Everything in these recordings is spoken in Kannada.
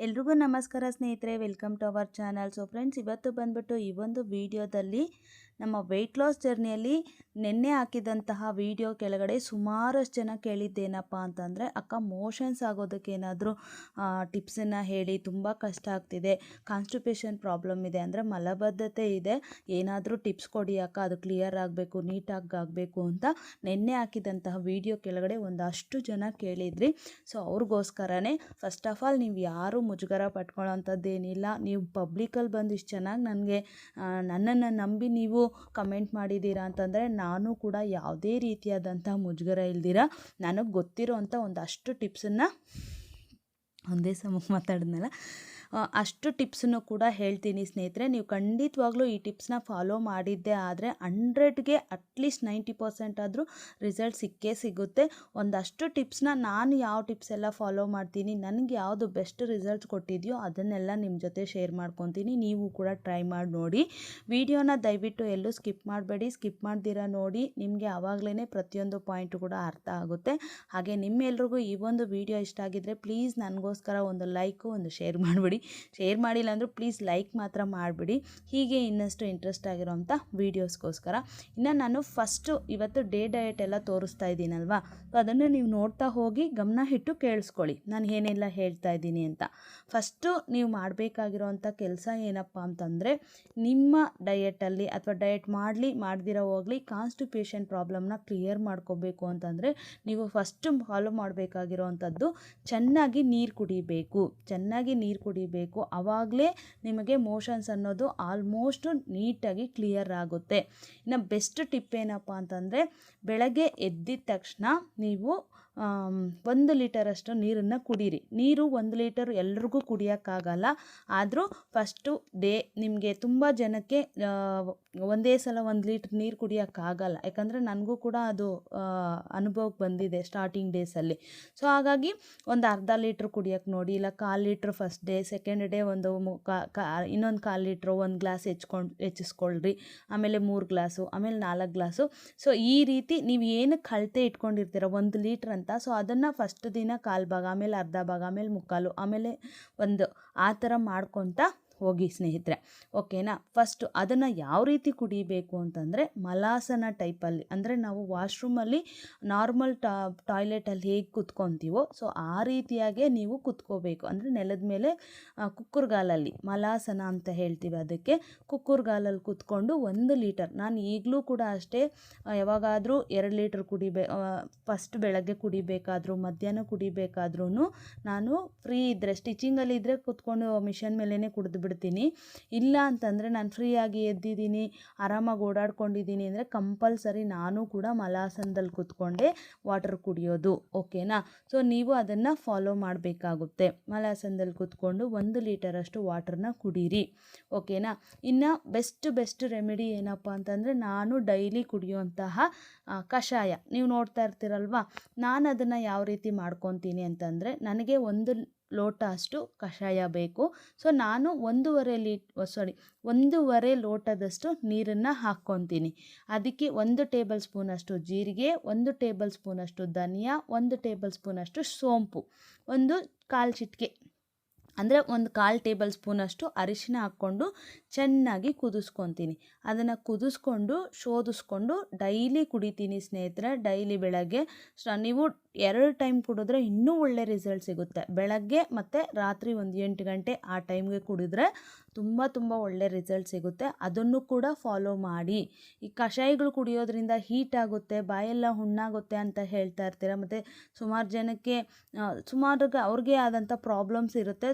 ಎಲ್ರಿಗೂ ನಮಸ್ಕಾರ ಸ್ನೇಹಿತರೆ welcome to our channel so friends ಇವತ್ತು ಬಂದ್ಬಿಟ್ಟು ಈ ಒಂದು ವಿಡಿಯೋದಲ್ಲಿ ನಮ್ಮ ವೆಯ್ಟ್ ಲಾಸ್ ಜರ್ನಿಯಲ್ಲಿ ನಿನ್ನೆ ಹಾಕಿದಂತಹ ವಿಡಿಯೋ ಕೆಳಗಡೆ ಸುಮಾರಷ್ಟು ಜನ ಕೇಳಿದ್ದೇನಪ್ಪ ಅಂತಂದರೆ, ಅಕ್ಕ ಮೋಷನ್ಸ್ ಆಗೋದಕ್ಕೆ ಏನಾದರೂ ಟಿಪ್ಸನ್ನು ಹೇಳಿ, ತುಂಬ ಕಷ್ಟ ಆಗ್ತಿದೆ. ಕಾನ್ಸ್ಟಿಪೇಷನ್ ಪ್ರಾಬ್ಲಮ್ ಇದೆ ಅಂದರೆ ಮಲಬದ್ಧತೆ ಇದೆ. ಏನಾದರೂ ಟಿಪ್ಸ್ ಕೊಡಿ ಅಕ್ಕ, ಅದು ಕ್ಲಿಯರ್ ಆಗಬೇಕು ನೀಟಾಗಿ ಆಗಬೇಕು ಅಂತ ನಿನ್ನೆ ಹಾಕಿದಂತಹ ವಿಡಿಯೋ ಕೆಳಗಡೆ ಒಂದಷ್ಟು ಜನ ಕೇಳಿದ್ರಿ. ಸೊ ಅವ್ರಿಗೋಸ್ಕರನೇ ಫಸ್ಟ್ ಆಫ್ ಆಲ್ ನೀವು ಯಾರೂ ಮುಜುಗರ ಪಟ್ಕೊಳ್ಳೋಂಥದ್ದೇನಿಲ್ಲ. ನೀವು ಪಬ್ಲಿಕಲ್ಲಿ ಬಂದು ಇಷ್ಟು ಚೆನ್ನಾಗಿ ನನಗೆ ನನ್ನನ್ನು ನಂಬಿ ನೀವು ಕಮೆಂಟ್ ಮಾಡಿದ್ದೀರಾ ಅಂತಂದರೆ ನಾನು ಕೂಡ ಯಾವುದೇ ರೀತಿಯಾದಂಥ ಮುಜುಗರ ಇಲ್ದಿರ. ನನಗೆ ಗೊತ್ತಿರೋ ಅಂಥ ಒಂದಷ್ಟು ಟಿಪ್ಸನ್ನು ಒಂದೇ ಸಮ ಮಾತಾಡಿದ್ನಲ್ಲ. ಅಷ್ಟು ಟಿಪ್ಸನ್ನು ಕೂಡ ಹೇಳ್ತೀನಿ ಸ್ನೇಹಿತರೆ. ನೀವು ಖಂಡಿತವಾಗ್ಲೂ ಈ ಟಿಪ್ಸ್ನ ಫಾಲೋ ಮಾಡಿದ್ದೆ ಆದರೆ ಹಂಡ್ರೆಡ್ಗೆ ಅಟ್ಲೀಸ್ಟ್ ನೈಂಟಿ ಪರ್ಸೆಂಟ್ ಆದರೂ ರಿಸಲ್ಟ್ ಸಿಕ್ಕೇ ಸಿಗುತ್ತೆ. ಒಂದಷ್ಟು ಟಿಪ್ಸ್ನ ನಾನು ಯಾವ ಟಿಪ್ಸ್ ಎಲ್ಲ ಫಾಲೋ ಮಾಡ್ತೀನಿ, ನನಗೆ ಯಾವುದು ಬೆಸ್ಟ್ ರಿಸಲ್ಟ್ಸ್ ಕೊಟ್ಟಿದೆಯೋ ಅದನ್ನೆಲ್ಲ ನಿಮ್ಮ ಜೊತೆ ಶೇರ್ ಮಾಡ್ಕೊತೀನಿ. ನೀವು ಕೂಡ ಟ್ರೈ ಮಾಡಿ ನೋಡಿ. ವಿಡಿಯೋನ ದಯವಿಟ್ಟು ಎಲ್ಲೂ ಸ್ಕಿಪ್ ಮಾಡಬೇಡಿ. ಸ್ಕಿಪ್ ಮಾಡ್ದಿರ ನೋಡಿ, ನಿಮಗೆ ಆವಾಗಲೇ ಪ್ರತಿಯೊಂದು ಪಾಯಿಂಟು ಕೂಡ ಅರ್ಥ ಆಗುತ್ತೆ. ಹಾಗೆ ನಿಮ್ಮೆಲ್ರಿಗೂ ಈ ಒಂದು ವಿಡಿಯೋ ಇಷ್ಟ ಆಗಿದ್ದರೆ ಪ್ಲೀಸ್ ನನಗೋಸ್ಕರ ಒಂದು ಲೈಕು, ಒಂದು ಶೇರ್ ಮಾಡಿಬಿಡಿ. ಶೇರ್ ಮಾಡಿಲ್ಲ ಅಂದರೂ ಪ್ಲೀಸ್ ಲೈಕ್ ಮಾತ್ರ ಮಾಡಿಬಿಡಿ. ಹೀಗೆ ಇನ್ನಷ್ಟು ಇಂಟ್ರೆಸ್ಟ್ ಆಗಿರೋಂಥ ವೀಡಿಯೋಸ್ಗೋಸ್ಕರ ಇನ್ನು ನಾನು ಫಸ್ಟು ಇವತ್ತು ಡೇ ಡಯಟ್ ಎಲ್ಲ ತೋರಿಸ್ತಾ ಇದ್ದೀನಲ್ವಾ? ಸೊ ಅದನ್ನು ನೀವು ನೋಡ್ತಾ ಹೋಗಿ ಗಮನ ಇಟ್ಟು ಕೇಳಿಸ್ಕೊಳ್ಳಿ. ನಾನು ಏನೆಲ್ಲ ಹೇಳ್ತಾ ಇದ್ದೀನಿ ಅಂತ. ಫಸ್ಟು ನೀವು ಮಾಡಬೇಕಾಗಿರೋಂಥ ಕೆಲಸ ಏನಪ್ಪ ಅಂತಂದರೆ, ನಿಮ್ಮ ಡಯೆಟಲ್ಲಿ ಅಥವಾ ಡಯಟ್ ಮಾಡಲಿ, ಮಾಡ್ದಿರೋ ಹೋಗಲಿ ಕಾನ್ಸ್ಟಿಪೇಷನ್ ಪ್ರಾಬ್ಲಮ್ನ ಕ್ಲಿಯರ್ ಮಾಡ್ಕೋಬೇಕು ಅಂತಂದರೆ, ನೀವು ಫಸ್ಟು ಫಾಲೋ ಮಾಡಬೇಕಾಗಿರೋವಂಥದ್ದು, ಚೆನ್ನಾಗಿ ನೀರು ಕುಡಿಬೇಕು. ಚೆನ್ನಾಗಿ ನೀರು ಕುಡಿಬೇಕು ಆವಾಗಲೇ ನಿಮಗೆ ಮೋಷನ್ಸ್ ಅನ್ನೋದು ಆಲ್ಮೋಸ್ಟ್ ನೀಟಾಗಿ ಕ್ಲಿಯರ್ ಆಗುತ್ತೆ. ಇನ್ನು ಬೆಸ್ಟ್ ಟಿಪ್ ಏನಪ್ಪ ಅಂತಂದರೆ, ಬೆಳಗ್ಗೆ ಎದ್ದಿದ ತಕ್ಷಣ ನೀವು ಒಂದು ಲೀಟರಷ್ಟು ನೀರನ್ನು ಕುಡೀರಿ. ನೀರು ಒಂದು ಲೀಟರ್ ಎಲ್ರಿಗೂ ಕುಡಿಯೋಕ್ಕಾಗಲ್ಲ. ಆದರೂ ಫಸ್ಟು ಡೇ ನಿಮಗೆ ತುಂಬ ಜನಕ್ಕೆ ಒಂದೇ ಸಲ ಒಂದು ಲೀಟ್ರ್ ನೀರು ಕುಡಿಯೋಕ್ಕಾಗಲ್ಲ ಯಾಕಂದರೆ ನನಗೂ ಕೂಡ ಅದು ಅನುಭವಕ್ಕೆ ಬಂದಿದೆ ಸ್ಟಾರ್ಟಿಂಗ್ ಡೇಸಲ್ಲಿ ಸೊ ಹಾಗಾಗಿ ಒಂದು ಅರ್ಧ ಲೀಟ್ರ್ ಕುಡಿಯೋಕ್ಕೆ ನೋಡಿ, ಇಲ್ಲ ಕಾಲು litre first day second day ಒಂದು ಇನ್ನೊಂದು ಕಾಲು ಲೀಟ್ರು ಒಂದು ಗ್ಲಾಸ್ ಹೆಚ್ಕೊಂಡು ಹೆಚ್ಚಿಸ್ಕೊಳ್ರಿ ಆಮೇಲೆ ಮೂರು ಗ್ಲಾಸು, ಆಮೇಲೆ ನಾಲ್ಕು ಗ್ಲಾಸು. ಸೊ ಈ ರೀತಿ ನೀವು ಏನಕ್ಕೆ ಅಳತೆ ಇಟ್ಕೊಂಡಿರ್ತೀರ ಒಂದು ಲೀಟ್ರ್ ಅಂತ. ಸೊ ಅದನ್ನು ಫಸ್ಟ್ ದಿನ ಕಾಲು ಭಾಗ, ಆಮೇಲೆ ಅರ್ಧ ಭಾಗ, ಆಮೇಲೆ ಮುಕ್ಕಾಲು, ಆಮೇಲೆ ಒಂದು ಆ ಥರ ಮಾಡ್ಕೊತ ಹೋಗಿ ಸ್ನೇಹಿತರೆ, ಓಕೆನಾ? ಫಸ್ಟು ಅದನ್ನು ಯಾವ ರೀತಿ ಕುಡಿಬೇಕು ಅಂತಂದರೆ ಮಲಾಸನ ಟೈಪಲ್ಲಿ, ಅಂದರೆ ನಾವು ವಾಶ್ರೂಮಲ್ಲಿ ನಾರ್ಮಲ್ ಟಾ, ಟಾಯ್ಲೆಟಲ್ಲಿ ಹೇಗೆ ಕುತ್ಕೊತೀವೋ, ಸೊ ಆ ರೀತಿಯಾಗೆ ನೀವು ಕುತ್ಕೋಬೇಕು. ಅಂದರೆ ನೆಲದ ಮೇಲೆ ಕುಕ್ಕುರ್ಗಾಲಲ್ಲಿ, ಮಲಾಸನ ಅಂತ ಹೇಳ್ತೀವಿ ಅದಕ್ಕೆ, ಕುಕ್ಕುರ್ಗಾಲಲ್ಲಿ ಕುತ್ಕೊಂಡು ಒಂದು ಲೀಟರ್, ನಾನು ಈಗಲೂ ಕೂಡ ಅಷ್ಟೇ ಯಾವಾಗಾದರೂ ಎರಡು ಲೀಟ್ರ್ ಕುಡಿಬೇ ಫಸ್ಟ್ ಬೆಳಗ್ಗೆ ಕುಡಿಬೇಕಾದ್ರೂ, ಮಧ್ಯಾಹ್ನ ಕುಡಿಬೇಕಾದ್ರೂ ನಾನು ಫ್ರೀ ಇದ್ದರೆ ಸ್ಟಿಚಿಂಗಲ್ಲಿ ಇದ್ದರೆ ಕುತ್ಕೊಂಡು ಮಿಷನ್ ಮೇಲೇ ಕುಡಿದು ಬಿಡ್ತೀನಿ. ಇಲ್ಲ ಅಂತಂದರೆ ನಾನು ಫ್ರೀಯಾಗಿ ಎದ್ದಿದ್ದೀನಿ, ಆರಾಮಾಗಿ ಓಡಾಡ್ಕೊಂಡಿದ್ದೀನಿ ಅಂದರೆ ಕಂಪಲ್ಸರಿ ನಾನು ಕೂಡ ಮಲಾಸನದಲ್ಲಿ ಕುತ್ಕೊಂಡೆ ವಾಟರ್ ಕುಡಿಯೋದು ಓಕೆನಾ ಸೊ ನೀವು ಅದನ್ನು ಫಾಲೋ ಮಾಡಬೇಕಾಗುತ್ತೆ. ಮಲಾಸನದಲ್ಲಿ ಕುತ್ಕೊಂಡು ಒಂದು ಲೀಟರಷ್ಟು ವಾಟರ್ನ ಕುಡೀರಿ ಓಕೆನಾ ಇನ್ನು ಬೆಸ್ಟ್ ಬೆಸ್ಟ್ ರೆಮಿಡಿ ಏನಪ್ಪ ಅಂತಂದರೆ ನಾನು ಡೈಲಿ ಕುಡಿಯುವಂತಹ ಕಷಾಯ. ನೀವು ನೋಡ್ತಾ ಇರ್ತೀರಲ್ವಾ? ನಾನು ಅದನ್ನು ಯಾವ ರೀತಿ ಮಾಡ್ಕೊತೀನಿ ಅಂತಂದರೆ ನನಗೆ ಒಂದು ಲೋಟ ಅಷ್ಟು ಕಷಾಯ ಬೇಕು. ಸೊ ನಾನು ಒಂದೂವರೆ ಲೀಟ್ ಸಾರಿ ಒಂದೂವರೆ ಲೋಟದಷ್ಟು ನೀರನ್ನು ಹಾಕ್ಕೊತೀನಿ. ಅದಕ್ಕೆ ಒಂದು ಟೇಬಲ್ ಸ್ಪೂನಷ್ಟು ಜೀರಿಗೆ, ಒಂದು ಟೇಬಲ್ ಸ್ಪೂನಷ್ಟು ಧನಿಯಾ, ಒಂದು ಟೇಬಲ್ ಸ್ಪೂನಷ್ಟು ಸೋಂಪು. ಒಂದು ಕಾಲು ಚಿಟಿಕೆ. ಅಂದರೆ ಒಂದು ಕಾಲು ಟೇಬಲ್ ಸ್ಪೂನಷ್ಟು ಅರಿಶಿನ ಹಾಕ್ಕೊಂಡು ಚೆನ್ನಾಗಿ ಕುದಿಸ್ಕೊತೀನಿ. ಅದನ್ನು ಕುದಿಸ್ಕೊಂಡು, ಶೋಧಿಸ್ಕೊಂಡು ಡೈಲಿ ಕುಡಿತೀನಿ ಸ್ನೇಹಿತರೆ, ಡೈಲಿ ಬೆಳಗ್ಗೆ. ನೀವು ಎರಡು ಟೈಮ್ ಕುಡಿದ್ರೆ ಇನ್ನೂ ಒಳ್ಳೆ ರಿಸಲ್ಟ್ ಸಿಗುತ್ತೆ. ಬೆಳಗ್ಗೆ ಮತ್ತು ರಾತ್ರಿ ಒಂದು ಎಂಟು ಗಂಟೆ ಆ ಟೈಮ್ಗೆ ಕುಡಿದ್ರೆ ತುಂಬ ತುಂಬ ಒಳ್ಳೆ ರಿಸಲ್ಟ್ ಸಿಗುತ್ತೆ. ಅದನ್ನು ಕೂಡ ಫಾಲೋ ಮಾಡಿ. ಈ ಕಷಾಯಗಳು ಕುಡಿಯೋದ್ರಿಂದ ಹೀಟ್ ಆಗುತ್ತೆ, ಬಾಯೆಲ್ಲ ಹುಣ್ಣಾಗುತ್ತೆ ಅಂತ ಹೇಳ್ತಾ ಇರ್ತೀರ. ಮತ್ತು ಸುಮಾರು ಜನಕ್ಕೆ ಸುಮಾರು ಅವ್ರಿಗೆ ಆದಂಥ ಪ್ರಾಬ್ಲಮ್ಸ್ ಇರುತ್ತೆ.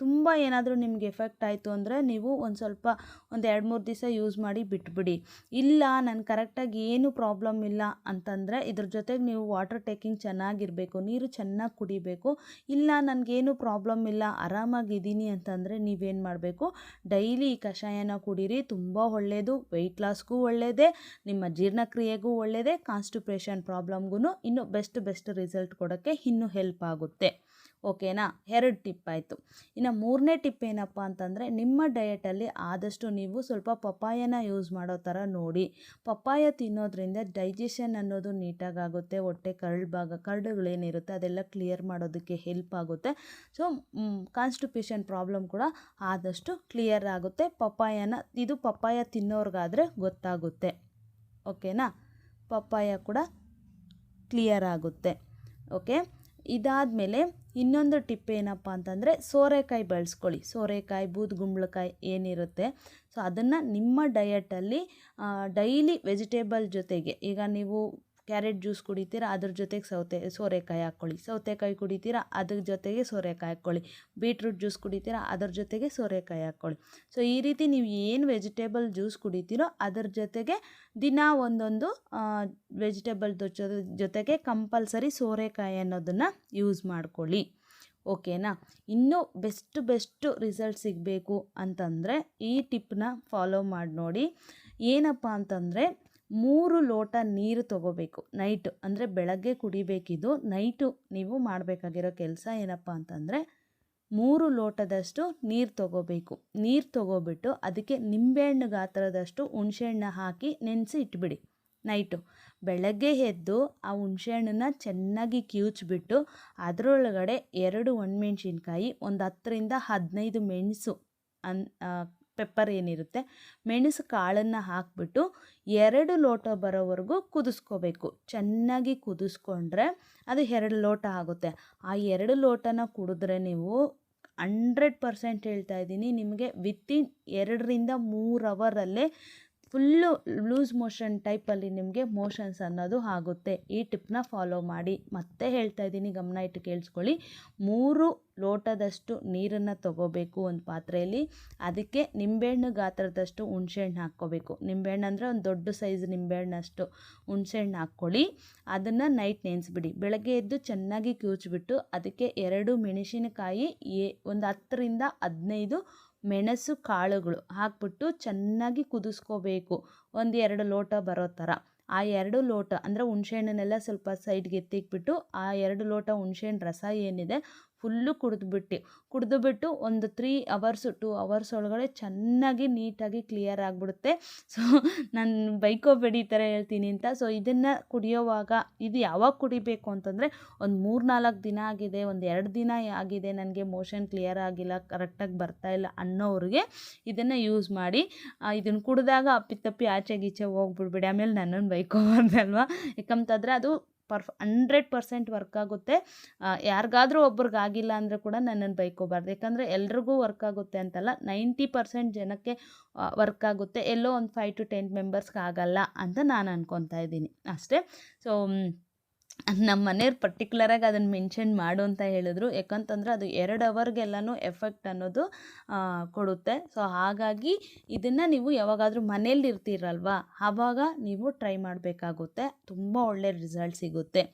ತುಂಬ ಏನಾದರೂ ನಿಮ್ಗೆ ಎಫೆಕ್ಟ್ ಆಯಿತು ಅಂದರೆ ನೀವು ಒಂದು ಸ್ವಲ್ಪ ಒಂದು ಎರಡು ಮೂರು ದಿವಸ ಯೂಸ್ ಮಾಡಿ ಬಿಟ್ಬಿಡಿ. ಇಲ್ಲ, ನಾನು ಕರೆಕ್ಟಾಗಿ ಏನು ಪ್ರಾಬ್ಲಮ್ ಇಲ್ಲ ಅಂತಂದರೆ ಇದ್ರ ಜೊತೆಗೆ ನೀವು ವಾಟರ್ ಟೇಕಿಂಗ್ ಚೆನ್ನಾಗಿರಬೇಕು, ನೀರು ಚೆನ್ನಾಗಿ ಕುಡಿಬೇಕು. ಇಲ್ಲ, ನನಗೇನು ಪ್ರಾಬ್ಲಮ್ ಇಲ್ಲ, ಆರಾಮಾಗಿದ್ದೀನಿ ಅಂತಂದರೆ ನೀವೇನು ಮಾಡಬೇಕು? ಡೈಲಿ ಈ ಕಷಾಯನ ಕುಡೀರಿ, ತುಂಬ ಒಳ್ಳೆಯದು ವೆಯ್ಟ್ ಲಾಸ್ಗೂ ಒಳ್ಳೆಯದೇ ನಿಮ್ಮ ಜೀರ್ಣಕ್ರಿಯೆಗೂ ಒಳ್ಳೆಯದೇ ಕಾನ್ಸ್ಟಿಪ್ರೇಷನ್ ಪ್ರಾಬ್ಲಮ್ಗೂ ಇನ್ನೂ ಬೆಸ್ಟ್ ಬೆಸ್ಟ್ ರಿಸಲ್ಟ್ ಕೊಡೋಕ್ಕೆ ಇನ್ನೂ ಹೆಲ್ಪ್ ಆಗುತ್ತೆ. ಓಕೆನಾ? ಎರಡು ಟಿಪ್ ಆಯಿತು. ಇನ್ನು ಮೂರನೇ ಟಿಪ್ ಏನಪ್ಪ ಅಂತಂದರೆ, ನಿಮ್ಮ ಡಯಟಲ್ಲಿ ಆದಷ್ಟು ನೀವು ಸ್ವಲ್ಪ ಪಪ್ಪಾಯನ ಯೂಸ್ ಮಾಡೋ ಥರ ನೋಡಿ. ಪಪ್ಪಾಯ ತಿನ್ನೋದ್ರಿಂದ ಡೈಜೆಷನ್ ಅನ್ನೋದು ನೀಟಾಗುತ್ತೆ ಹೊಟ್ಟೆ ಕರಳು ಭಾಗ ಕರಡುಗಳೇನಿರುತ್ತೆ ಅದೆಲ್ಲ ಕ್ಲಿಯರ್ ಮಾಡೋದಕ್ಕೆ ಹೆಲ್ಪ್ ಆಗುತ್ತೆ. ಸೊ ಕಾನ್ಸ್ಟಿಪೇಷನ್ ಪ್ರಾಬ್ಲಮ್ ಕೂಡ ಆದಷ್ಟು ಕ್ಲಿಯರ್ ಆಗುತ್ತೆ. ಪಪ್ಪಾಯನ, ಇದು ಪಪ್ಪಾಯ ತಿನ್ನೋರ್ಗಾದರೆ ಗೊತ್ತಾಗುತ್ತೆ. ಓಕೆನಾ? ಪಪ್ಪಾಯ ಕೂಡ ಕ್ಲಿಯರ್ ಆಗುತ್ತೆ. ಓಕೆ? ಇದಾದಮೇಲೆ ಇನ್ನೊಂದು ಟಿಪ್ ಏನಪ್ಪ ಅಂತಂದರೆ ಸೋರೆಕಾಯಿ ಬಳಸ್ಕೊಳ್ಳಿ. ಸೋರೆಕಾಯಿ, ಬೂದುಗುಂಬಳಕಾಯಿ ಏನಿರುತ್ತೆ. ಸೊ ಅದನ್ನು ನಿಮ್ಮ ಡಯಟಲ್ಲಿ ಡೈಲಿ ವೆಜಿಟೇಬಲ್ ಜೊತೆಗೆ ಈಗ ನೀವು ಕ್ಯಾರೆಟ್ ಜ್ಯೂಸ್ ಕುಡಿತೀರ, ಅದ್ರ ಜೊತೆಗೆ ಸೌತೆ, ಸೋರೆಕಾಯಿ ಹಾಕ್ಕೊಳ್ಳಿ. ಸೌತೆಕಾಯಿ ಕುಡಿತೀರಾ, ಅದ್ರ ಜೊತೆಗೆ ಸೋರೆಕಾಯಿ ಹಾಕ್ಕೊಳ್ಳಿ. ಬೀಟ್ರೂಟ್ ಜ್ಯೂಸ್ ಕುಡಿತೀರಾ, ಅದ್ರ ಜೊತೆಗೆ ಸೋರೆಕಾಯಿ ಹಾಕ್ಕೊಳ್ಳಿ. ಸೊ, ಈ ರೀತಿ ನೀವು ಏನು ವೆಜಿಟೇಬಲ್ ಜ್ಯೂಸ್ ಕುಡಿತೀರೋ, ಅದ್ರ ಜೊತೆಗೆ ದಿನ ಒಂದೊಂದು ವೆಜಿಟೇಬಲ್ ಜೊತೆಗೆ ಕಂಪಲ್ಸರಿ ಸೋರೆಕಾಯಿ ಅನ್ನೋದನ್ನು ಯೂಸ್ ಮಾಡ್ಕೊಳ್ಳಿ. ಓಕೆನಾ? ಇನ್ನೂ ಬೆಸ್ಟ್ ಬೆಸ್ಟ್ ರಿಸಲ್ಟ್ ಸಿಗಬೇಕು ಅಂತಂದರೆ, ಈ ಟಿಪ್ಪನ್ನ ಫಾಲೋ ಮಾಡಿ ನೋಡಿ. ಏನಪ್ಪ ಅಂತಂದರೆ ಮೂರು ಲೋಟ ನೀರು ತಗೋಬೇಕು. ನೈಟು, ಅಂದರೆ ಬೆಳಗ್ಗೆ ಕುಡಿಬೇಕಿದು. ನೈಟು ನೀವು ಮಾಡಬೇಕಾಗಿರೋ ಕೆಲಸ ಏನಪ್ಪ ಅಂತಂದರೆ, ಮೂರು ಲೋಟದಷ್ಟು ನೀರು ತಗೋಬೇಕು. ನೀರು ತಗೋಬಿಟ್ಟು ಅದಕ್ಕೆ ನಿಂಬೆಹಣ್ಣು ಗಾತ್ರದಷ್ಟು ಹುಣಸೆಹಣ್ಣು ಹಾಕಿ ನೆನೆಸಿ ಇಟ್ಬಿಡಿ. ನೈಟು, ಬೆಳಗ್ಗೆ ಎದ್ದು ಆ ಹುಣಸೆಹಣ್ಣನ್ನ ಚೆನ್ನಾಗಿ ಕಿವುಚ್ಬಿಟ್ಟು ಅದರೊಳಗಡೆ ಎರಡು ಒಣಮೆಣ್ಸಿನ್ಕಾಯಿ, ಒಂದು ಹತ್ತರಿಂದ ಹದಿನೈದು ಮೆಣಸು ಅನ್ ಪೆಪ್ಪರ್ ಏನಿರುತ್ತೆ ಮೆಣಸು ಕಾಳನ್ನು ಹಾಕಿಬಿಟ್ಟು ಎರಡು ಲೋಟ ಬರೋವರೆಗೂ ಕುದಿಸ್ಕೋಬೇಕು. ಚೆನ್ನಾಗಿ ಕುದಿಸ್ಕೊಂಡ್ರೆ ಅದು ಎರಡು ಲೋಟ ಆಗುತ್ತೆ. ಆ ಎರಡು ಲೋಟನ ಕುಡಿದ್ರೆ ನೀವು ಹಂಡ್ರೆಡ್ ಪರ್ಸೆಂಟ್ ಹೇಳ್ತಾ ಇದ್ದೀನಿ, ನಿಮಗೆ ವಿತಿನ್ ಎರಡರಿಂದ ಮೂರು ಅವರಲ್ಲೇ ಫುಲ್ಲು ಲೂಸ್ ಮೋಷನ್ ಟೈಪಲ್ಲಿ ನಿಮಗೆ ಮೋಷನ್ಸ್ ಅನ್ನೋದು ಆಗುತ್ತೆ. ಈ ಟಿಪ್ನ ಫಾಲೋ ಮಾಡಿ. ಮತ್ತೆ ಹೇಳ್ತಾ ಇದ್ದೀನಿ, ಗಮನ ಇಟ್ಟು ಕೇಳಿಸ್ಕೊಳ್ಳಿ. ಮೂರು ಲೋಟದಷ್ಟು ನೀರನ್ನು ತಗೋಬೇಕು ಒಂದು ಪಾತ್ರೆಯಲ್ಲಿ. ಅದಕ್ಕೆ ನಿಂಬೆಹಣ್ಣು ಗಾತ್ರದಷ್ಟು ಹುಣಸೆಹಣ್ಣು ಹಾಕ್ಕೋಬೇಕು. ನಿಂಬೆಹಣ್ಣು ಅಂದರೆ ಒಂದು ದೊಡ್ಡ ಸೈಜ್ ನಿಂಬೆಹಣ್ಣಷ್ಟು ಹುಣ್ಸೆಹಣ್ಣು ಹಾಕ್ಕೊಳ್ಳಿ. ಅದನ್ನು ನೈಟ್ ನೆನೆಸ್ಬಿಡಿ. ಬೆಳಗ್ಗೆ ಎದ್ದು ಚೆನ್ನಾಗಿ ಕಿವುಚ್ಬಿಟ್ಟು ಅದಕ್ಕೆ ಎರಡು ಮೆಣಸಿನಕಾಯಿ ಏ ಒಂದು ಹತ್ತರಿಂದ ಹದಿನೈದು ಮೆಣಸು ಕಾಳುಗಳು ಹಾಕ್ಬಿಟ್ಟು ಚೆನ್ನಾಗಿ ಕುದಿಸ್ಕೋಬೇಕು. ಒಂದು ಎರಡು ಲೋಟ ಬರೋ ಥರ ಆ ಎರಡು ಲೋಟ ಅಂದರೆ ಹುಣ್ಸೆಹಣ್ಣನ್ನೆಲ್ಲ ಸ್ವಲ್ಪ ಸೈಡ್ಗೆ ಎತ್ತಿಕ್ಬಿಟ್ಟು ಆ ಎರಡು ಲೋಟ ಹುಣ್ಸೆಹಣ್ಣು ರಸ ಏನಿದೆ ಫುಲ್ಲು ಕುಡಿದ್ಬಿಟ್ಟು. ಕುಡಿದುಬಿಟ್ಟು ಒಂದು ತ್ರೀ ಅವರ್ಸು ಟೂ ಅವರ್ಸ್ ಒಳಗಡೆ ಚೆನ್ನಾಗಿ ನೀಟಾಗಿ ಕ್ಲಿಯರ್ ಆಗಿಬಿಡುತ್ತೆ. ಸೊ ನಾನು ಬೈಕೋಬೇಡಿ ಈ ಥರ ಹೇಳ್ತೀನಿ ಅಂತ. ಸೊ ಇದನ್ನು ಕುಡಿಯೋವಾಗ, ಇದು ಯಾವಾಗ ಕುಡಿಬೇಕು ಅಂತಂದರೆ, ಒಂದು ಮೂರು ನಾಲ್ಕು ದಿನ ಆಗಿದೆ, ಒಂದು ಎರಡು ದಿನ ಆಗಿದೆ, ನನಗೆ ಮೋಷನ್ ಕ್ಲಿಯರ್ ಆಗಿಲ್ಲ ಕರೆಕ್ಟಾಗಿ ಬರ್ತಾ ಇಲ್ಲ ಅನ್ನೋರಿಗೆ ಇದನ್ನು ಯೂಸ್ ಮಾಡಿ ಇದನ್ನು ಕುಡಿದಾಗ ಅಪ್ಪಿತಪ್ಪಿ ಆಚೆ ಗೀಚೆ ಹೋಗ್ಬಿಡ್ಬೇಡಿ. ಆಮೇಲೆ ನನ್ನನ್ನು ಬೈಕೋಬಾರ್ದಲ್ವ ಯಾಕಂತಂದರೆ ಅದು ಪರ್ಫ್ ಹಂಡ್ರೆಡ್ ಪರ್ಸೆಂಟ್ ವರ್ಕ್ ಆಗುತ್ತೆ. ಯಾರಿಗಾದ್ರೂ ಒಬ್ರಿಗೆ ಆಗಿಲ್ಲ ಅಂದರೆ ಕೂಡ ನನ್ನನ್ನು ಬೈಕೋಬಾರ್ದು. ಯಾಕಂದರೆ ಎಲ್ರಿಗೂ ವರ್ಕ್ ಆಗುತ್ತೆ ಅಂತಲ್ಲ, ನೈಂಟಿ ಪರ್ಸೆಂಟ್ ಜನಕ್ಕೆ ವರ್ಕ್ ಆಗುತ್ತೆ. ಎಲ್ಲೋ ಒಂದು ಫೈವ್ ಟು ಟೆನ್ ಮೆಂಬರ್ಸ್ಗೆ ಆಗಲ್ಲ ಅಂತ ನಾನು ಅನ್ಕೊತಾ ಇದ್ದೀನಿ. ಅಷ್ಟೇ. ಸೊ ನಮ್ಮ ಮನೆಯವ್ರು ಪರ್ಟಿಕ್ಯುಲರಾಗಿ ಅದನ್ನು ಮೆನ್ಷನ್ ಮಾಡು ಅಂತ ಹೇಳಿದ್ರು. ಯಾಕಂತಂದರೆ ಅದು ಎರಡು ಅವರ್ಗೆಲ್ಲನೂ ಎಫೆಕ್ಟ್ ಅನ್ನೋದು ಕೊಡುತ್ತೆ. ಸೊ ಹಾಗಾಗಿ ಇದನ್ನು ನೀವು ಯಾವಾಗಾದರೂ ಮನೇಲಿ ಇರ್ತೀರಲ್ವಾ, ಆವಾಗ ನೀವು ಟ್ರೈ ಮಾಡಬೇಕಾಗುತ್ತೆ. ತುಂಬ ಒಳ್ಳೆ ರಿಸಲ್ಟ್ ಸಿಗುತ್ತೆ.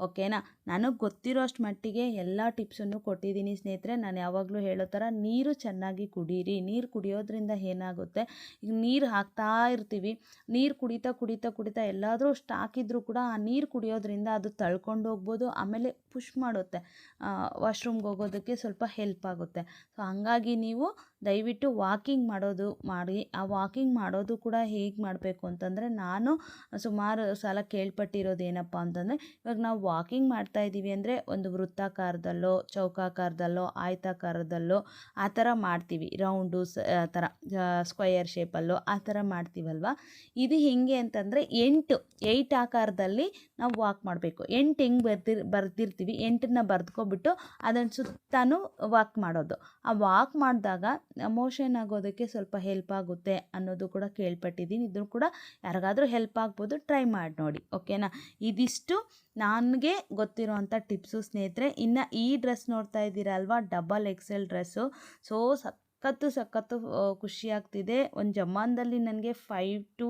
ಓಕೆನಾ? ನನಗೆ ಗೊತ್ತಿರೋ ಅಷ್ಟು ಮಟ್ಟಿಗೆ ಎಲ್ಲ ಟಿಪ್ಸನ್ನು ಕೊಟ್ಟಿದ್ದೀನಿ ಸ್ನೇಹಿತರೆ. ನಾನು ಯಾವಾಗಲೂ ಹೇಳೋ ಥರ ನೀರು ಚೆನ್ನಾಗಿ ಕುಡೀರಿ. ನೀರು ಕುಡಿಯೋದ್ರಿಂದ ಏನಾಗುತ್ತೆ? ಈಗ ನೀರು ಹಾಕ್ತಾ ಇರ್ತೀವಿ. ನೀರು ಕುಡಿತಾ ಕುಡಿತಾ ಕುಡಿತಾ ಎಲ್ಲಾದರೂ ಸ್ಟಾಕ್ ಇದ್ದರೂ ಕೂಡ ಆ ನೀರು ಕುಡಿಯೋದ್ರಿಂದ ಅದು ತಳ್ಕೊಂಡು ಹೋಗ್ಬೋದು, ಆಮೇಲೆ ಪುಷ್ ಮಾಡುತ್ತೆ. ವಾಶ್ರೂಮ್ಗೆ ಹೋಗೋದಕ್ಕೆ ಸ್ವಲ್ಪ ಹೆಲ್ಪ್ ಆಗುತ್ತೆ. ಸೊ, ಹಂಗಾಗಿ ನೀವು ದಯವಿಟ್ಟು ವಾಕಿಂಗ್ ಮಾಡೋದು ಮಾಡಿ, ಆ ವಾಕಿಂಗ್ ಮಾಡೋದು ಕೂಡ ಹೇಗೆ ಮಾಡಬೇಕು ಅಂತಂದರೆ ನಾನು ಸುಮಾರು ಸಲ ಕೇಳ್ಪಟ್ಟಿರೋದು ಏನಪ್ಪ ಅಂತಂದರೆ, ಇವಾಗ ನಾವು ವಾಕಿಂಗ್ ಮಾಡ್ತಾ ಇದ್ದೀವಿ ಅಂದರೆ ಒಂದು ವೃತ್ತಾಕಾರದಲ್ಲೋ, ಚೌಕಾಕಾರದಲ್ಲೋ, ಆಯತಾಕಾರದಲ್ಲೋ, ಆ ಥರ ಮಾಡ್ತೀವಿ. ರೌಂಡು ಸ ಥರ ಸ್ಕ್ವಯರ್ ಶೇಪಲ್ಲೋ, ಆ ಥರ ಮಾಡ್ತೀವಲ್ವ? ಇದು ಹೇಗೆ ಅಂತಂದರೆ ಎಂಟು, ಏಯ್ಟ್ ಆಕಾರದಲ್ಲಿ ನಾವು ವಾಕ್ ಮಾಡಬೇಕು. ಎಂಟು ಹೆಂಗೆ ಬರ್ದಿರ್, ಬರ್ದಿರ್ತೀವಿ, ಎಂಟನ್ನ ಬರೆದ್ಕೊಬಿಟ್ಟು ಅದನ್ನು ಸುತ್ತಾನು ವಾಕ್ ಮಾಡೋದು. ಆ ವಾಕ್ ಮಾಡಿದಾಗ ಮೋಷನ್ ಆಗೋದಕ್ಕೆ ಸ್ವಲ್ಪ ಹೆಲ್ಪ್ ಆಗುತ್ತೆ ಅನ್ನೋದು ಕೂಡ ಕೇಳ್ಪಟ್ಟಿದ್ದೀನಿ. ಇದ್ರೂ ಕೂಡ ಯಾರಿಗಾದರೂ ಹೆಲ್ಪ್ ಆಗ್ಬೋದು ಟ್ರೈ ಮಾಡಿ ನೋಡಿ ಓಕೆನಾ ಇದಿಷ್ಟು ನನಗೆ ಗೊತ್ತಿರೋವಂಥ ಟಿಪ್ಸು ಸ್ನೇಹಿತರೆ. ಇನ್ನು ಈ ಡ್ರೆಸ್ ನೋಡ್ತಾ ಇದ್ದೀರಾ ಅಲ್ವಾ? ಡಬಲ್ ಎಲ್ ಡ್ರೆಸ್ಸು ಸೊ ಸಖತ್ತು ಸಖತ್ತು ಖುಷಿ ಆಗ್ತಿದೆ. ಒಂದು ಜಮಾನದಲ್ಲಿ ನನಗೆ five to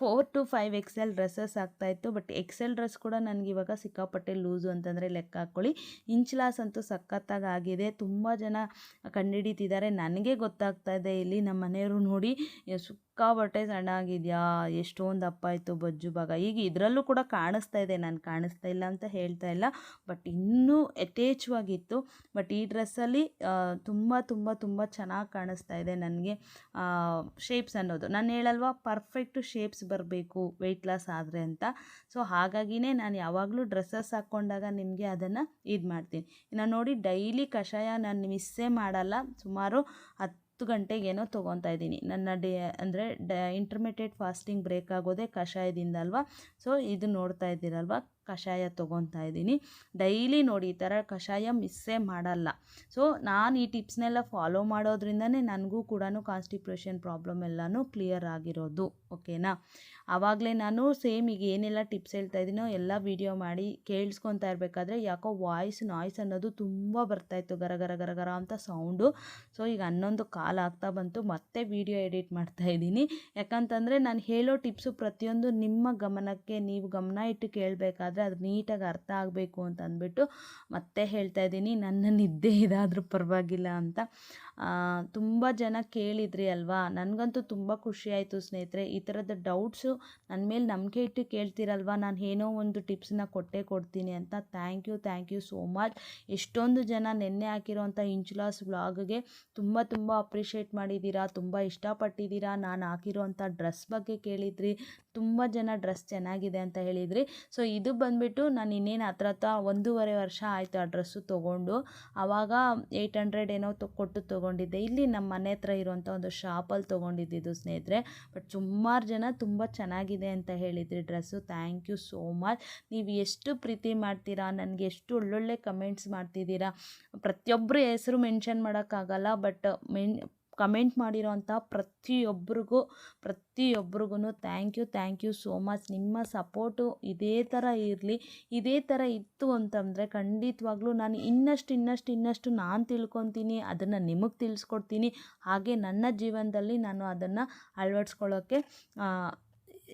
four to five XL dresses ಆಗ್ತಾಯಿತ್ತು ಬಟ್ ಎಕ್ಸೆಲ್ ಡ್ರೆಸ್ ಕೂಡ ನನಗೆ ಇವಾಗ ಸಿಕ್ಕಾಪಟ್ಟೆ ಲೂಸು ಅಂತಂದರೆ ಲೆಕ್ಕ ಹಾಕ್ಕೊಳ್ಳಿ ಇಂಚ್ಲಾಸ್ ಅಂತೂ ಸಖತ್ತಾಗಿ ಆಗಿದೆ. ತುಂಬ ಜನ ಕಂಡುಹಿಡಿತಿದ್ದಾರೆ. ನನಗೆ ಗೊತ್ತಾಗ್ತಾ ಇದೆ ಇಲ್ಲಿ ನಮ್ಮ ಮನೆಯವರು ನೋಡಿ ಸಿಕ್ಕಾಪಟ್ಟೆ ಸಣ್ಣ ಆಗಿದೆಯಾ? ಎಷ್ಟೊಂದು ಅಪ್ಪ ಆಯಿತು ಬಜ್ಜು ಭಾಗ. ಈಗ ಇದರಲ್ಲೂ ಕೂಡ ಕಾಣಿಸ್ತಾ ಇದೆ. ನಾನು ಕಾಣಿಸ್ತಾ ಇಲ್ಲ ಅಂತ ಹೇಳ್ತಾ ಇಲ್ಲ. ಬಟ್ ಇನ್ನೂ ಯಥೇಚ್ಛವಾಗಿತ್ತು. ಬಟ್ ಈ ಡ್ರೆಸ್ಸಲ್ಲಿ ತುಂಬ ತುಂಬ ತುಂಬ ಚೆನ್ನಾಗಿ ಕಾಣಿಸ್ತಾ ಇದೆ ನನಗೆ. ಶೇಪ್ಸ್ ಅನ್ನೋದು. ನಾನು ಹೇಳಲ್ವಾ? ಪರ್ಫೆಕ್ಟ್ ಶೇಪ್ಸ್ ಬರಬೇಕು ವೆಯ್ಟ್ ಲಾಸ್ ಆದರೆ ಅಂತ. ಸೊ ಹಾಗಾಗಿನೇ ನಾನು ಯಾವಾಗಲೂ ಡ್ರೆಸ್ಸಸ್ ಹಾಕ್ಕೊಂಡಾಗ ನಿಮಗೆ ಅದನ್ನು ಇದು ಮಾಡ್ತೀನಿ. ಇನ್ನು ನೋಡಿ ಡೈಲಿ ಕಷಾಯ ನಾನು ಮಿಸ್ಸೇ ಮಾಡಲ್ಲ. ಸುಮಾರು ಹತ್ತು ಗಂಟೆಗೇನೋ ತೊಗೊತಾ ಇದ್ದೀನಿ. ನನ್ನ ಡೇ, ಅಂದರೆ ಡ ಇಂಟರ್ಮಿಟೆಡ್ ಫಾಸ್ಟಿಂಗ್ ಬ್ರೇಕ್ ಆಗೋದೇ ಕಷಾಯದಿಂದ ಅಲ್ವಾ ಸೊ ಇದು ನೋಡ್ತಾ ಇದ್ದೀರಲ್ವಾ? ಕಷಾಯ ತೊಗೊತಾ ಇದ್ದೀನಿ. ಡೈಲಿ ನೋಡಿ ಈ ಥರ ಕಷಾಯ ಮಿಸ್ಸೇ ಮಾಡಲ್ಲ. ಸೊ, ನಾನು ಈ ಟಿಪ್ಸ್ನೆಲ್ಲ ಫಾಲೋ ಮಾಡೋದ್ರಿಂದನೇ ನನಗೂ ಕೂಡ ಕಾನ್ಸ್ಟಿಪ್ಯೂಷನ್ ಪ್ರಾಬ್ಲಮ್ ಎಲ್ಲನೂ ಕ್ಲಿಯರ್ ಆಗಿರೋದು. ಓಕೆನಾ? ಆವಾಗಲೇ ನಾನು ಸೇಮ್ ಈಗ ಏನೆಲ್ಲ ಟಿಪ್ಸ್ ಹೇಳ್ತಾ ಇದ್ದೀನೋ ಎಲ್ಲ ವೀಡಿಯೋ ಮಾಡಿ ಕೇಳಿಸ್ಕೊತಾ ಇರಬೇಕಾದ್ರೆ ಯಾಕೋ ವಾಯ್ಸ್, ನಾಯ್ಸ್ ಅನ್ನೋದು ತುಂಬ ಬರ್ತಾಯಿತ್ತು ಗರ ಗರ ಗರ ಗರ ಅಂತ ಸೌಂಡು. ಸೊ, ಈಗ ಹನ್ನೊಂದು ಕಾಲ್ ಆಗ್ತಾ ಬಂತು, ಮತ್ತೆ ವೀಡಿಯೋ ಎಡಿಟ್ ಮಾಡ್ತಾ ಇದ್ದೀನಿ. ಯಾಕಂತಂದರೆ ನಾನು ಹೇಳೋ ಟಿಪ್ಸು ಪ್ರತಿಯೊಂದು ನಿಮ್ಮ ಗಮನಕ್ಕೆ ನೀವು ಗಮನ ಇಟ್ಟು ಕೇಳಬೇಕಾದ್ರೆ ಅದು ನೀಟಾಗಿ ಅರ್ಥ ಆಗಬೇಕು ಅಂತ ಅಂದ್ಬಿಟ್ಟು ಮತ್ತೆ ಹೇಳ್ತಾ ಇದ್ದೀನಿ. ನನ್ನ ನಿದ್ದೆ ಇದಾದರೂ ಪರವಾಗಿಲ್ಲ ಅಂತ. ತುಂಬ ಜನ ಕೇಳಿದ್ರಿ ಅಲ್ವಾ? ನನಗಂತೂ ತುಂಬ ಖುಷಿ ಆಯಿತು ಸ್ನೇಹಿತರೆ. ಈ ಥರದ ಡೌಟ್ಸು ನನ್ನ ಮೇಲೆ ನಂಬಿಕೆ ಇಟ್ಟು ಕೇಳ್ತೀರಲ್ವಾ? ನಾನು ಏನೋ ಒಂದು ಟಿಪ್ಸನ್ನ ಕೊಟ್ಟೇ ಕೊಡ್ತೀನಿ ಅಂತ. Thank you thank you so much ಎಷ್ಟೊಂದು ಜನ ನೆನ್ನೆ ಹಾಕಿರೋಂಥ ಇಂಚುಲಾಸ್ ವ್ಲಾಗ್ಗೆ ತುಂಬ ತುಂಬ ಅಪ್ರಿಷಿಯೇಟ್ ಮಾಡಿದ್ದೀರಾ? ತುಂಬ ಇಷ್ಟಪಟ್ಟಿದ್ದೀರಾ? ನಾನು ಹಾಕಿರೋಂಥ ಡ್ರೆಸ್ ಬಗ್ಗೆ ಕೇಳಿದ್ರಿ. ತುಂಬ ಜನ ಡ್ರೆಸ್ ಚೆನ್ನಾಗಿದೆ ಅಂತ ಹೇಳಿದ್ರಿ. ಸೊ, ಇದು ಬಂದುಬಿಟ್ಟು ನಾನು ಇನ್ನೇನು ಹತ್ರ ಹತ್ರ ಒಂದೂವರೆ ವರ್ಷ ಆಯಿತು ಆ ಡ್ರೆಸ್ಸು ತೊಗೊಂಡು. ಆವಾಗ ಏಯ್ಟ್ ಹಂಡ್ರೆಡ್ ಏನೋ ತೊ, ಕೊಟ್ಟು ತೊಗೊಂಡಿದ್ದೆ. ಇಲ್ಲಿ ನಮ್ಮ ಮನೆ ಹತ್ರ ಇರುವಂಥ ಒಂದು ಶಾಪಲ್ಲಿ ತೊಗೊಂಡಿದ್ದಿದ್ದು ಸ್ನೇಹಿತರೆ. ಬಟ್ ಸುಮಾರು ಜನ ತುಂಬ ಚೆನ್ನಾಗಿದೆ ಅಂತ ಹೇಳಿದ್ರಿ dress. Thank you so much. ನೀವು ಎಷ್ಟು ಪ್ರೀತಿ ಮಾಡ್ತೀರಾ, ನನಗೆ ಎಷ್ಟು ಒಳ್ಳೊಳ್ಳೆ ಕಮೆಂಟ್ಸ್ ಮಾಡ್ತಿದ್ದೀರಾ. ಪ್ರತಿಯೊಬ್ಬರು ಹೆಸರು ಮೆನ್ಷನ್ ಮಾಡೋಕ್ಕಾಗಲ್ಲ, ಬಟ್ ಮೆನ್ ಕಮೆಂಟ್ ಮಾಡಿರೋಂಥ ಪ್ರತಿಯೊಬ್ಬರಿಗೂ ಪ್ರತಿಯೊಬ್ರಿಗೂ thank you thank you so much ನಿಮ್ಮ ಸಪೋರ್ಟು ಇದೇ ಥರ ಇರಲಿ. ಇದೇ ಥರ ಇತ್ತು ಅಂತಂದರೆ ಖಂಡಿತವಾಗ್ಲೂ ನಾನು ಇನ್ನಷ್ಟು ಇನ್ನಷ್ಟು ಇನ್ನಷ್ಟು ನಾನು ತಿಳ್ಕೊತೀನಿ, ಅದನ್ನು ನಿಮಗೆ ತಿಳಿಸ್ಕೊಡ್ತೀನಿ. ಹಾಗೆ ನನ್ನ ಜೀವನದಲ್ಲಿ ನಾನು ಅದನ್ನು ಅಳವಡಿಸ್ಕೊಳ್ಳೋಕ್ಕೆ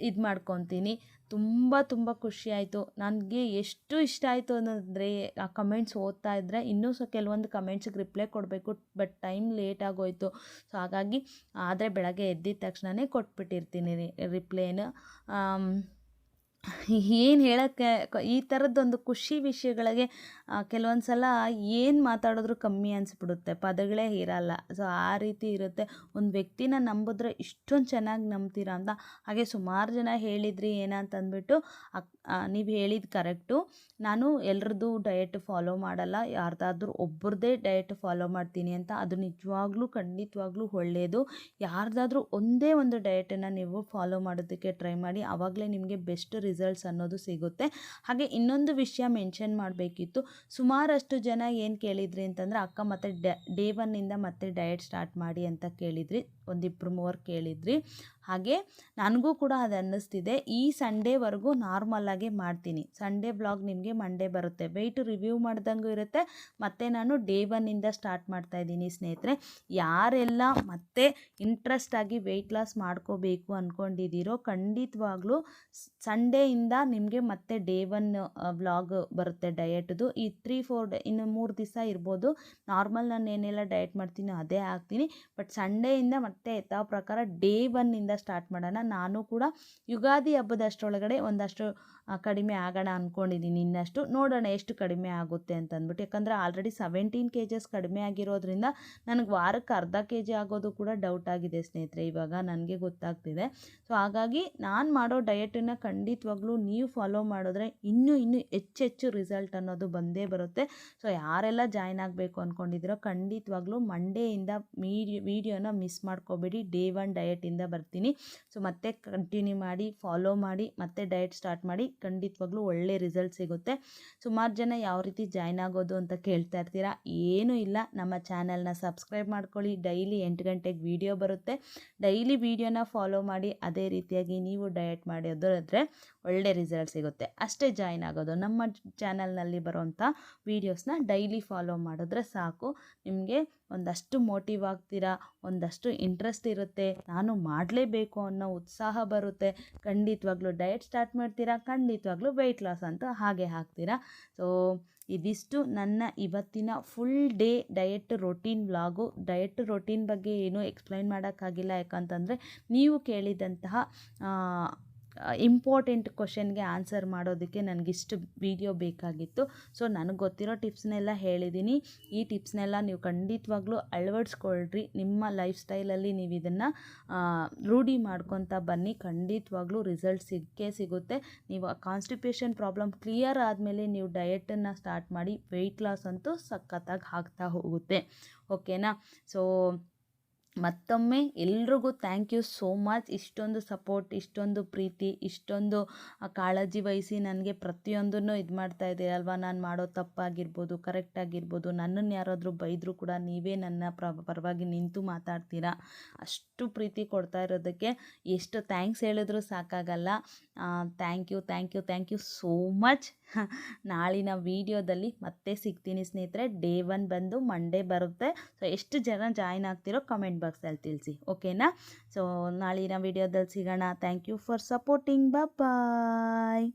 ಇದು ಮಾಡ್ಕೊತೀನಿ. ತುಂಬ ತುಂಬ ಖುಷಿಯಾಯಿತು ನನಗೆ ಎಷ್ಟು ಇಷ್ಟ ಆಯಿತು ಅನ್ನೋದ್ರೆ, ಆ ಕಮೆಂಟ್ಸ್ ಓದ್ತಾ ಇದ್ದರೆ ಇನ್ನೂ ಸಹ ಕೆಲವೊಂದು ಕಮೆಂಟ್ಸ್ಗೆ ರಿಪ್ಲೈ ಕೊಡಬೇಕು ಬಟ್ ಟೈಮ್ ಲೇಟ್ ಆಗೋಯ್ತು. ಸೊ ಹಾಗಾಗಿ ಆದರೆ ಬೆಳಗ್ಗೆ ಎದ್ದಿದ ತಕ್ಷಣವೇ ಕೊಟ್ಬಿಟ್ಟಿರ್ತೀನಿ ರಿಪ್ಲೈನ ಏನು ಹೇಳೋಕ್ಕೆ ಈ ಥರದ್ದೊಂದು ಖುಷಿ ವಿಷಯಗಳಿಗೆ ಕೆಲವೊಂದು ಸಲ ಏನು ಮಾತಾಡಿದ್ರು ಕಮ್ಮಿ ಅನಿಸ್ಬಿಡುತ್ತೆ, ಪದಗಳೇ ಇರಲ್ಲ. ಸೊ ಆ ರೀತಿ ಇರುತ್ತೆ. ಒಂದು ವ್ಯಕ್ತಿನ ನಂಬಿದ್ರೆ ಇಷ್ಟೊಂದು ಚೆನ್ನಾಗಿ ನಂಬ್ತೀರಾ ಅಂತ. ಹಾಗೆ ಸುಮಾರು ಜನ ಹೇಳಿದ್ರಿ ಏನಂತಂದ್ಬಿಟ್ಟು ನೀವು ಹೇಳಿದ್ದು ಕರೆಕ್ಟು. ನಾನು ಎಲ್ರದ್ದು ಡಯಟ್ ಫಾಲೋ ಮಾಡಲ್ಲ. ಯಾರ್ದಾದ್ರೂ ಒಬ್ಬರದೇ ಡಯಟ್ ಫಾಲೋ ಮಾಡ್ತೀನಿ ಅಂತ. ಅದು ನಿಜವಾಗ್ಲೂ, ಖಂಡಿತವಾಗ್ಲೂ ಒಳ್ಳೆಯದು ಯಾರ್ದಾದ್ರೂ ಒಂದೇ ಒಂದು ಡಯಟನ್ನು ನೀವು ಫಾಲೋ ಮಾಡೋದಕ್ಕೆ ಟ್ರೈ ಮಾಡಿ. ಆವಾಗಲೇ ನಿಮಗೆ ಬೆಸ್ಟ್ ರಿಸಲ್ಟ್ಸ್ ಅನ್ನೋದು ಸಿಗುತ್ತೆ. ಹಾಗೆ ಇನ್ನೊಂದು ವಿಷಯ ಮೆನ್ಷನ್ ಮಾಡಬೇಕಿತ್ತು. ಸುಮಾರಷ್ಟು ಜನ ಏನು ಕೇಳಿದ್ರಿ ಅಂತಂದರೆ, ಅಕ್ಕ ಮತ್ತೆ ಡೇ ಒನ್ನಿಂದ ಮತ್ತೆ ಡಯಟ್ ಸ್ಟಾರ್ಟ್ ಮಾಡಿ ಅಂತ ಕೇಳಿದ್ರಿ. ಒಂದಿಬ್ಬರು ಮೂವರು ಕೇಳಿದ್ರಿ. ಹಾಗೆ ನನಗೂ ಕೂಡ ಅದು ಅನ್ನಿಸ್ತಿದೆ. ಈ ಸಂಡೇವರೆಗೂ ನಾರ್ಮಲಾಗೆ ಮಾಡ್ತೀನಿ. ಸಂಡೇ ಬ್ಲಾಗ್ ನಿಮಗೆ ಮಂಡೇ ಬರುತ್ತೆ. ವೆಯ್ಟ್ ರಿವ್ಯೂ ಮಾಡ್ದಂಗೂ ಇರುತ್ತೆ. ಮತ್ತು ನಾನು ಡೇ ಒನ್ನಿಂದ ಸ್ಟಾರ್ಟ್ ಮಾಡ್ತಾ ಇದ್ದೀನಿ ಸ್ನೇಹಿತರೆ. ಯಾರೆಲ್ಲ ಮತ್ತೆ ಇಂಟ್ರೆಸ್ಟ್ ಆಗಿ ವೆಯ್ಟ್ ಲಾಸ್ ಮಾಡ್ಕೋಬೇಕು ಅಂದ್ಕೊಂಡಿದ್ದೀರೋ ಖಂಡಿತವಾಗ್ಲೂ ಸಂಡೇಯಿಂದ ನಿಮಗೆ ಮತ್ತೆ ಡೇ ಒನ್ ಬ್ಲಾಗ್ ಬರುತ್ತೆ ಡಯಟ್ದು ಈ ತ್ರೀ ಫೋರ್ ಡೇ, ಇನ್ನು ಮೂರು ದಿವಸ ಇರ್ಬೋದು. ನಾರ್ಮಲ್ ನಾನು ಏನೆಲ್ಲ ಡಯಟ್ ಮಾಡ್ತೀನೋ ಅದೇ ಹಾಕ್ತೀನಿ. ಬಟ್ ಸಂಡೇಯಿಂದ ಮತ್ತೆ ಯಥಾ ಪ್ರಕಾರ ಡೇ ಒನ್ನಿಂದ ಸ್ಟಾರ್ಟ್ ಮಾಡೋಣ. ನಾನು ಕೂಡ ಯುಗಾದಿ ಹಬ್ಬದಷ್ಟರೊಳಗಡೆ ಒಂದಷ್ಟು ಕಡಿಮೆ ಆಗೋಣ ಅಂದ್ಕೊಂಡಿದ್ದೀನಿ ಇನ್ನಷ್ಟು. ನೋಡೋಣ ಎಷ್ಟು ಕಡಿಮೆ ಆಗುತ್ತೆ ಅಂತ ಅಂದ್ಬಿಟ್ಟು ಯಾಕಂದರೆ ಆಲ್ರೆಡಿ ಸೆವೆಂಟೀನ್ ಕೆ ಜಸ್ ಕಡಿಮೆ ಆಗಿರೋದ್ರಿಂದ ನನಗೆ ವಾರಕ್ಕೆ ಅರ್ಧ ಕೆ ಜಿ ಆಗೋದು ಕೂಡ ಡೌಟ್ ಆಗಿದೆ ಸ್ನೇಹಿತರೆ. ಇವಾಗ ನನಗೆ ಗೊತ್ತಾಗ್ತಿದೆ. ಸೊ ಹಾಗಾಗಿ ನಾನು ಮಾಡೋ ಡಯಟನ್ನು ಖಂಡಿತವಾಗ್ಲೂ ನೀವು ಫಾಲೋ ಮಾಡಿದ್ರೆ ಇನ್ನೂ ಇನ್ನೂ ಹೆಚ್ಚೆಚ್ಚು ರಿಸಲ್ಟ್ ಅನ್ನೋದು ಬಂದೇ ಬರುತ್ತೆ. ಸೊ ಯಾರೆಲ್ಲ ಜಾಯ್ನ್ ಆಗಬೇಕು ಅಂದ್ಕೊಂಡಿದ್ದೀರೋ ಖಂಡಿತವಾಗ್ಲೂ ಮಂಡೇಯಿಂದ ಮೀಡಿಯೋ ವೀಡಿಯೋನ ಮಿಸ್ ಮಾಡ್ಕೋಬೇಡಿ. ಡೇ ಒನ್ ಡಯಟಿಂದ ಬರ್ತೀನಿ. ಸೊ ಮತ್ತೆ ಕಂಟಿನ್ಯೂ ಮಾಡಿ ಫಾಲೋ ಮಾಡಿ, ಮತ್ತೆ ಡಯಟ್ ಸ್ಟಾರ್ಟ್ ಮಾಡಿ. ಖಂಡಿತವಾಗ್ಲೂ ಒಳ್ಳೆ ರಿಸಲ್ಟ್ ಸಿಗುತ್ತೆ. ಸುಮಾರು ಜನ ಯಾವ ರೀತಿ ಜಾಯ್ನ್ ಆಗೋದು ಅಂತ ಕೇಳ್ತಾ ಇರ್ತೀರಾ? ಏನೂ ಇಲ್ಲ. ನಮ್ಮ ಚಾನಲ್ನ ಸಬ್ಸ್ಕ್ರೈಬ್ ಮಾಡ್ಕೊಳ್ಳಿ. ಡೈಲಿ ಎಂಟು ಗಂಟೆಗೆ ವೀಡಿಯೋ ಬರುತ್ತೆ. ಡೈಲಿ ವೀಡಿಯೋನ ಫಾಲೋ ಮಾಡಿ, ಅದೇ ರೀತಿಯಾಗಿ ನೀವು ಡಯಟ್ ಮಾಡೋದಾದ್ರೆ ಒಳ್ಳೆ ರಿಸಲ್ಟ್ ಸಿಗುತ್ತೆ. ಅಷ್ಟೇ ಜಾಯ್ನ್ ಆಗೋದು. ನಮ್ಮ ಚಾನಲ್ನಲ್ಲಿ ಬರೋವಂಥ ವೀಡಿಯೋಸ್ನ ಡೈಲಿ ಫಾಲೋ ಮಾಡಿದ್ರೆ ಸಾಕು. ನಿಮಗೆ ಒಂದಷ್ಟು ಮೋಟಿವ್ ಆಗ್ತೀರಾ? ಒಂದಷ್ಟು ಇಂಟ್ರೆಸ್ಟ್ ಇರುತ್ತೆ? ನಾನು ಮಾಡಲೇಬೇಕು ಅನ್ನೋ ಉತ್ಸಾಹ ಬರುತ್ತೆ. ಖಂಡಿತವಾಗ್ಲೂ ಡಯಟ್ ಸ್ಟಾರ್ಟ್ ಮಾಡ್ತೀರಾ? ಖಂಡಿತವಾಗ್ಲೂ ವೆಯ್ಟ್ ಲಾಸ್ ಅಂತ ಹಾಗೆ ಹಾಕ್ತೀರಾ? ಸೊ ಇದಿಷ್ಟು ನನ್ನ ಇವತ್ತಿನ full day diet routine vlog diet routine ಬಗ್ಗೆ ಏನೂ ಎಕ್ಸ್ಪ್ಲೈನ್ ಮಾಡೋಕ್ಕಾಗಿಲ್ಲ. ಯಾಕಂತಂದರೆ, ನೀವು ಕೇಳಿದಂತಹ ಇಂಪಾರ್ಟೆಂಟ್ ಕ್ವಶನ್ಗೆ ಆನ್ಸರ್ ಮಾಡೋದಕ್ಕೆ ನನಗಿಷ್ಟು ವಿಡಿಯೋ ಬೇಕಾಗಿತ್ತು. ಸೊ, ನನಗೆ ಗೊತ್ತಿರೋ ಟಿಪ್ಸ್ನೆಲ್ಲ ಹೇಳಿದ್ದೀನಿ ಈ ಟಿಪ್ಸ್ನೆಲ್ಲ ನೀವು ಖಂಡಿತವಾಗ್ಲೂ ಅಳವಡಿಸ್ಕೊಳ್ರಿ. ನಿಮ್ಮ ಲೈಫ್ ಸ್ಟೈಲಲ್ಲಿ ನೀವು ಇದನ್ನು ರೂಢಿ ಮಾಡ್ಕೊತ ಬನ್ನಿ. ಖಂಡಿತವಾಗ್ಲೂ ರಿಸಲ್ಟ್ ಸಿಕ್ಕೇ ಸಿಗುತ್ತೆ. ನೀವು ಕಾನ್ಸ್ಟಿಪೇಷನ್ ಪ್ರಾಬ್ಲಮ್ ಕ್ಲಿಯರ್ ಆದಮೇಲೆ ನೀವು ಡಯಟನ್ನು ಸ್ಟಾರ್ಟ್ ಮಾಡಿ, ವೆಯ್ಟ್ ಲಾಸ್ ಅಂತೂ ಸಖತ್ತಾಗಿ ಆಗ್ತಾ ಹೋಗುತ್ತೆ. ಓಕೆನಾ? ಸೊ ಮತ್ತೊಮ್ಮೆ ಎಲ್ರಿಗೂ ಥ್ಯಾಂಕ್ ಯು ಸೋ ಮಚ್ ಇಷ್ಟೊಂದು ಸಪೋರ್ಟ್ ಇಷ್ಟೊಂದು ಪ್ರೀತಿ, ಇಷ್ಟೊಂದು ಕಾಳಜಿ ವಹಿಸಿ ನನಗೆ ಪ್ರತಿಯೊಂದನ್ನು ಇದು ಮಾಡ್ತಾ ಇದ್ದೀರಲ್ವ ನಾನು ಮಾಡೋ ತಪ್ಪಾಗಿರ್ಬೋದು ಕರೆಕ್ಟ್ ಆಗಿರ್ಬೋದು ನನ್ನನ್ನು ಯಾರಾದರೂ ಬೈದರೂ ಕೂಡ ನೀವೇ ನನ್ನ ಪ್ರ, ಪರವಾಗಿ ನಿಂತು ಮಾತಾಡ್ತೀರಾ? ಅಷ್ಟು ಪ್ರೀತಿ ಕೊಡ್ತಾ ಇರೋದಕ್ಕೆ ಎಷ್ಟು ಥ್ಯಾಂಕ್ಸ್ ಹೇಳಿದ್ರೂ ಸಾಕಾಗಲ್ಲ. Thank you thank you thank you so much ನಾಳಿನ ವೀಡಿಯೋದಲ್ಲಿ ಮತ್ತೆ ಸಿಗ್ತೀನಿ ಸ್ನೇಹಿತರೆ. ಡೇ ಒನ್ ಬಂದು ಮಂಡೇ ಬರುತ್ತೆ. ಸೊ ಎಷ್ಟು ಜನ ಜಾಯ್ನ್ ಆಗ್ತಿರೋ ಕಮೆಂಟ್ ಬಾಕ್ಸಲ್ಲಿ ತಿಳಿಸಿ ಓಕೆನಾ ಸೊ ನಾಳಿನ ವೀಡಿಯೋದಲ್ಲಿ ಸಿಗೋಣ. Thank you for supporting bye